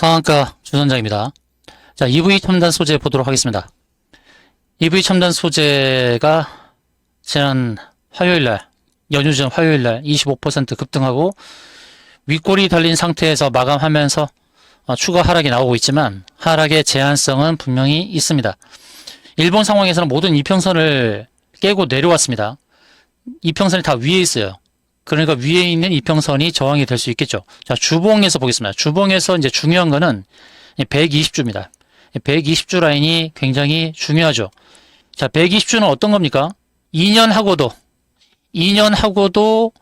상한가 주선장입니다. 자, EV 첨단 소재 보도록 하겠습니다. EV 첨단 소재가 지난 화요일 날, 연휴 전 화요일 날 25% 급등하고 윗골이 달린 상태에서 마감하면서 어, 추가 하락이 나오고 있지만 하락의 제한성은 분명히 있습니다. 일본 상황에서는 모든 이평선을 깨고 내려왔습니다. 이평선이 다 위에 있어요. 그러니까 위에 있는 이평선이 저항이 될 수 있겠죠. 자, 주봉에서 보겠습니다. 주봉에서 이제 중요한 거는 120주입니다. 120주 라인이 굉장히 중요하죠. 자, 120주는 어떤 겁니까? 2년 하고도, 2년 하고도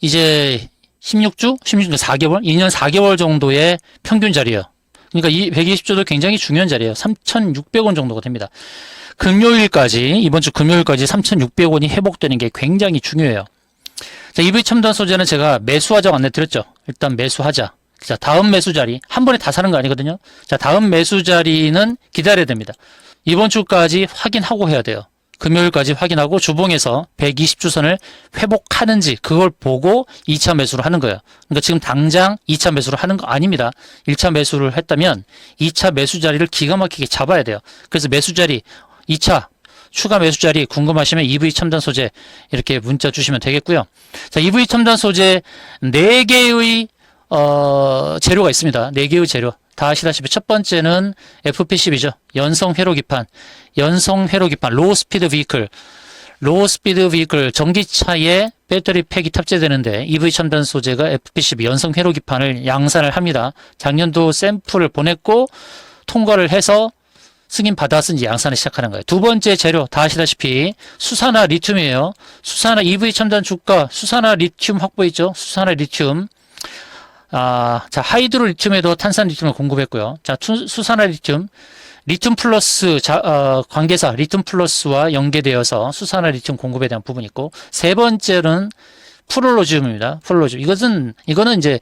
이제 16주? 16주, 4개월? 2년 4개월 정도의 평균 자리예요. 그러니까 이 120주도 굉장히 중요한 자리예요. 3,600원 정도가 됩니다. 금요일까지, 이번 주 금요일까지 3,600원이 회복되는 게 굉장히 중요해요. 자, EV 첨단 소재는 제가 매수하자고 안내 드렸죠. 일단 매수하자. 자, 다음 매수 자리. 한 번에 다 사는 거 아니거든요. 자, 다음 매수 자리는 기다려야 됩니다. 이번 주까지 확인하고 해야 돼요. 금요일까지 확인하고 주봉에서 120주선을 회복하는지 그걸 보고 2차 매수를 하는 거예요. 그러니까 지금 당장 2차 매수를 하는 거 아닙니다. 1차 매수를 했다면 2차 매수 자리를 기가 막히게 잡아야 돼요. 그래서 매수 자리 2차 추가 매수 자리 궁금하시면 EV 첨단 소재 이렇게 문자 주시면 되겠고요. 자, EV 첨단 소재 4개의 어, 재료가 있습니다. 4개의 재료. 다 아시다시피 첫 번째는 FP10이죠. 연성 회로 기판. 연성 회로 기판. 로우 스피드 비클. 로우 스피드 비클 전기차에 배터리 팩이 탑재되는데 EV 첨단 소재가 FP10 연성 회로 기판을 양산을 합니다. 작년도 샘플을 보냈고 통과를 해서 승인 이제 양산을 시작하는 거예요. 두 번째 재료 다 아시다시피 수산화 리튬이에요. 수산화 EV 첨단 주가 수산화 리튬 확보했죠. 수산화 리튬. 아, 자 하이드로 리튬에도 탄산 리튬을 공급했고요. 자 투- 수산화 리튬 리튬 플러스 자, 어, 관계사 리튬 플러스와 연계되어서 수산화 리튬 공급에 대한 부분이 있고 세 번째는 프롤로지움입니다. 프롤로지움 이것은 이거는 이제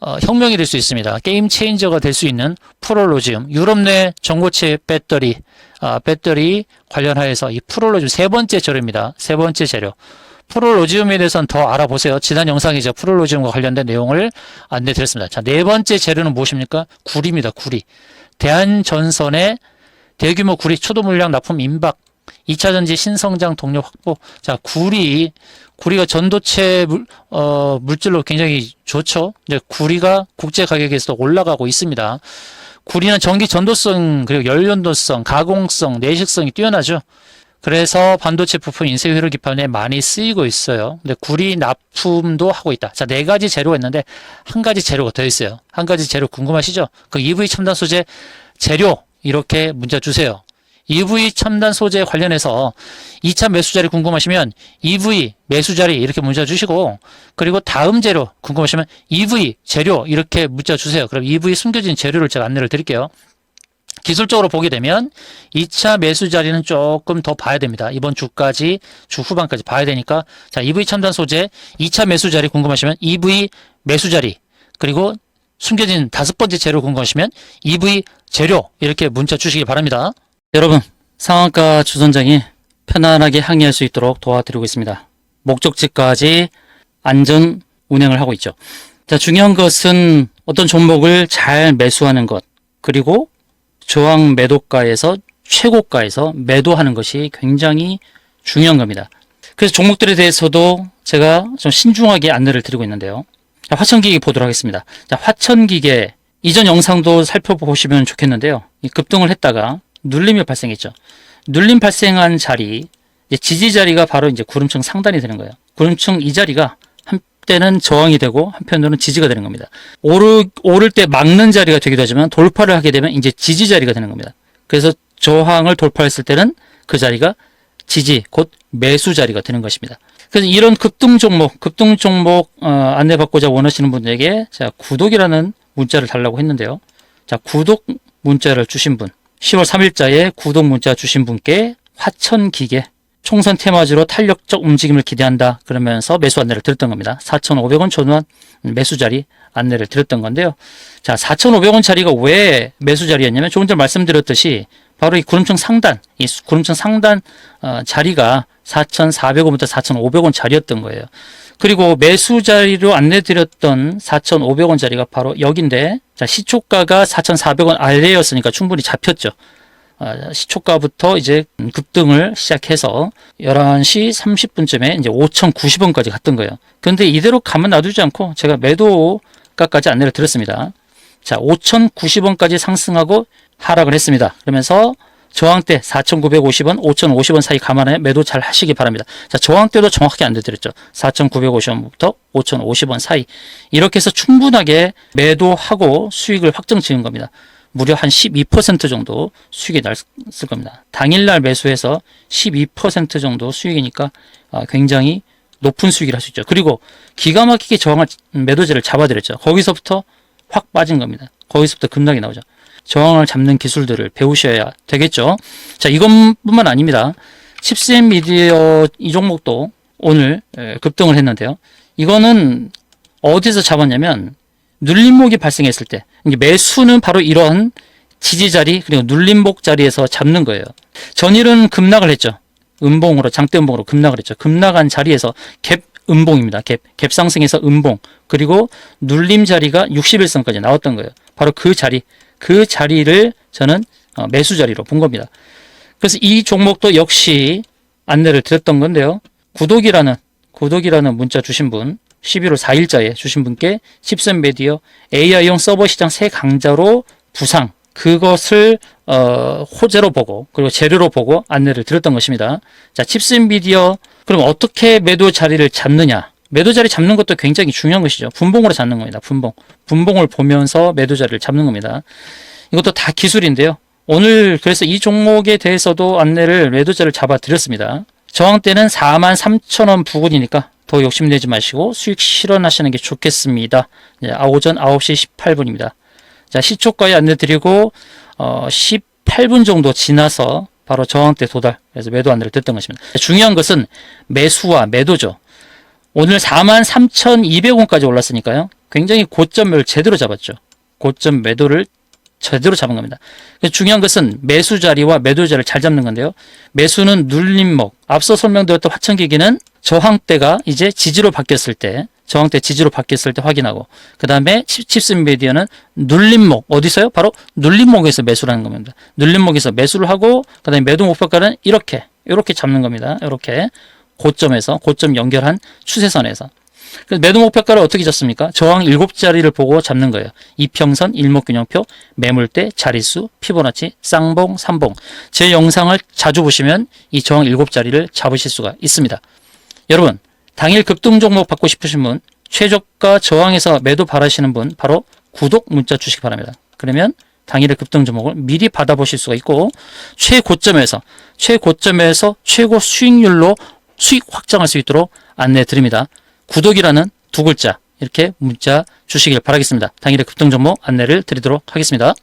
어, 혁명이 될 수 있습니다. 게임 체인저가 될 수 있는 프롤로지움. 유럽 내 전고체 배터리, 아, 배터리 관련하여서 이 프롤로지움 세 번째 재료입니다. 세 번째 재료. 프롤로지움에 대해서는 더 알아보세요. 지난 영상이죠. 프롤로지움과 관련된 내용을 안내 드렸습니다. 자, 네 번째 재료는 무엇입니까? 구리입니다. 구리. 대한전선의 대규모 구리 초도 물량 납품 임박 2차 전지 신성장 동력 확보. 자, 구리, 구리가 전도체 물, 어, 물질로 굉장히 좋죠. 이제 구리가 국제 가격에서 올라가고 있습니다. 구리는 전기 전도성, 그리고 연료도성, 가공성, 내식성이 뛰어나죠. 그래서 반도체 부품 인쇄 회로 기판에 많이 쓰이고 있어요. 근데 구리 납품도 하고 있다. 자, 네 가지 재료가 있는데 한 가지 재료가 더 있어요. 한 가지 재료 궁금하시죠? 그 EV 첨단 소재 재료 이렇게 문자 주세요. EV 첨단 소재 관련해서 2차 매수 자리 궁금하시면 EV 매수 자리 이렇게 문자 주시고 그리고 다음 재료 궁금하시면 EV 재료 이렇게 문자 주세요. 그럼 EV 숨겨진 재료를 제가 안내를 드릴게요. 기술적으로 보게 되면 2차 매수 자리는 조금 더 봐야 됩니다. 이번 주까지 주 후반까지 봐야 되니까 자 EV 첨단 소재 2차 매수 자리 궁금하시면 EV 매수 자리 그리고 숨겨진 다섯 번째 재료 궁금하시면 EV 재료 이렇게 문자 주시기 바랍니다. 여러분 상한가 주선장이 편안하게 항의할 수 있도록 도와드리고 있습니다. 목적지까지 안전 운행을 하고 있죠. 자 중요한 것은 어떤 종목을 잘 매수하는 것 그리고 저항 매도가에서 최고가에서 매도하는 것이 굉장히 중요한 겁니다. 그래서 종목들에 대해서도 제가 좀 신중하게 안내를 드리고 있는데요. 자, 화천기계 보도록 하겠습니다. 자, 화천기계 이전 영상도 살펴보시면 좋겠는데요. 이 급등을 했다가 눌림이 발생했죠. 눌림 발생한 자리, 지지 자리가 바로 이제 구름층 상단이 되는 거예요. 구름층 이 자리가 한때는 저항이 되고 한편으로는 지지가 되는 겁니다. 오르, 오를 때 막는 자리가 되기도 하지만 돌파를 하게 되면 이제 지지 자리가 되는 겁니다. 그래서 저항을 돌파했을 때는 그 자리가 지지, 곧 매수 자리가 되는 것입니다. 그래서 이런 급등 종목, 급등 종목 어, 안내받고자 원하시는 분들에게 제가 구독이라는 문자를 달라고 했는데요. 자, 구독 문자를 주신 분, 10월 3일자에 구독 문자 주신 분께 화천 기계 총선 테마주로 탄력적 움직임을 기대한다. 그러면서 매수 안내를 드렸던 겁니다. 4,500원 전후한 매수 자리 안내를 드렸던 건데요. 자, 4,500원 자리가 왜 매수 자리였냐면 조금 전에 말씀드렸듯이 바로 이 구름층 상단, 이 구름층 상단 어, 자리가 4,400원부터 4,500원 자리였던 거예요. 그리고 매수 자리로 안내드렸던 4,500원짜리가 바로 여기인데 자, 시초가가 4,400원 아래였으니까 충분히 잡혔죠. 아, 시초가부터 이제 급등을 시작해서 11시 30분쯤에 이제 5,090원까지 갔던 거예요. 근데 이대로 가만 놔두지 않고 제가 매도가까지 안내를 드렸습니다. 자, 5,090원까지 상승하고 하락을 했습니다. 그러면서 저항대 4,950원, 5,050원 사이 감안해 매도 잘 하시기 바랍니다. 자, 저항대도 정확하게 안내드렸죠. 4,950원부터 5,050원 사이. 이렇게 해서 충분하게 매도하고 수익을 확정 지은 겁니다. 무려 한 12% 정도 수익이 났을 겁니다. 당일날 매수해서 12% 정도 수익이니까 아, 굉장히 높은 수익을 할 수 있죠. 그리고 기가 막히게 저항을 매도제를 잡아드렸죠. 거기서부터 확 빠진 겁니다. 거기서부터 급락이 나오죠. 저항을 잡는 기술들을 배우셔야 되겠죠. 자, 이것뿐만 아닙니다. 칩스앤 미디어 이 종목도 오늘 에, 급등을 했는데요. 이거는 어디서 잡았냐면 눌림목이 발생했을 때 매수는 바로 이런 지지 자리 그리고 눌림목 자리에서 잡는 거예요. 전일은 급락을 했죠. 음봉으로 장대 음봉으로 급락을 했죠. 급락한 자리에서 갭 음봉입니다. 갭, 갭 상승에서 음봉 그리고 눌림 자리가 61선까지 나왔던 거예요. 바로 그 자리 그 자리를 저는 어, 매수 자리로 본 겁니다. 그래서 이 종목도 역시 안내를 드렸던 건데요. 구독이라는 구독이라는 문자 주신 분 11월 4일자에 주신 분께 칩센 메디어 AI용 서버 시장 새 강자로 부상 그것을 어, 호재로 보고 그리고 재료로 보고 안내를 드렸던 것입니다. 자, 칩센 미디어 그럼 어떻게 매도 자리를 잡느냐? 매도 자리 잡는 것도 굉장히 중요한 것이죠. 분봉으로 잡는 겁니다. 분봉. 분봉을 보면서 매도 자리를 잡는 겁니다. 이것도 다 기술인데요. 오늘 그래서 이 종목에 대해서도 안내를 매도 자리를 잡아 드렸습니다. 저항대는 4만 3천 원 부근이니까 더 욕심내지 마시고 수익 실현하시는 게 좋겠습니다. 네, 아, 오전 9시 18분입니다. 자, 시초가에 안내 드리고 어, 18분 정도 지나서 바로 저항대 도달. 그래서 매도 안내를 드렸던 것입니다. 중요한 것은 매수와 매도죠. 오늘 43,200원까지 올랐으니까요. 굉장히 고점을 제대로 잡았죠. 고점 매도를 제대로 잡은 겁니다. 중요한 것은 매수 자리와 매도 자리를 잘 잡는 건데요. 매수는 눌림목. 앞서 설명드렸던 화천기기는 저항대가 이제 지지로 바뀌었을 때, 저항대 지지로 바뀌었을 때 확인하고, 그 다음에 칩스 미디어는 눌림목. 어디서요? 바로 눌림목에서 매수를 하는 겁니다. 눌림목에서 매수를 하고, 그 다음에 매도 목표가는 이렇게, 이렇게 잡는 겁니다. 이렇게. 고점에서, 고점 연결한 추세선에서. 매도 목표가를 어떻게 잡습니까? 저항 7자리를 보고 잡는 거예요. 이평선, 일목균형표, 매물대, 자릿수, 피보나치, 쌍봉, 삼봉. 제 영상을 자주 보시면 이 저항 7자리를 잡으실 수가 있습니다. 여러분, 당일 급등 종목 받고 싶으신 분, 최저가 저항에서 매도 바라시는 분, 바로 구독 문자 주시기 바랍니다. 그러면 당일의 급등 종목을 미리 받아보실 수가 있고, 최고점에서, 최고점에서 최고 수익률로 수익 확장할 수 있도록 안내 드립니다. 구독이라는 두 글자 이렇게 문자 주시길 바라겠습니다. 당일의 급등 정보 안내를 드리도록 하겠습니다.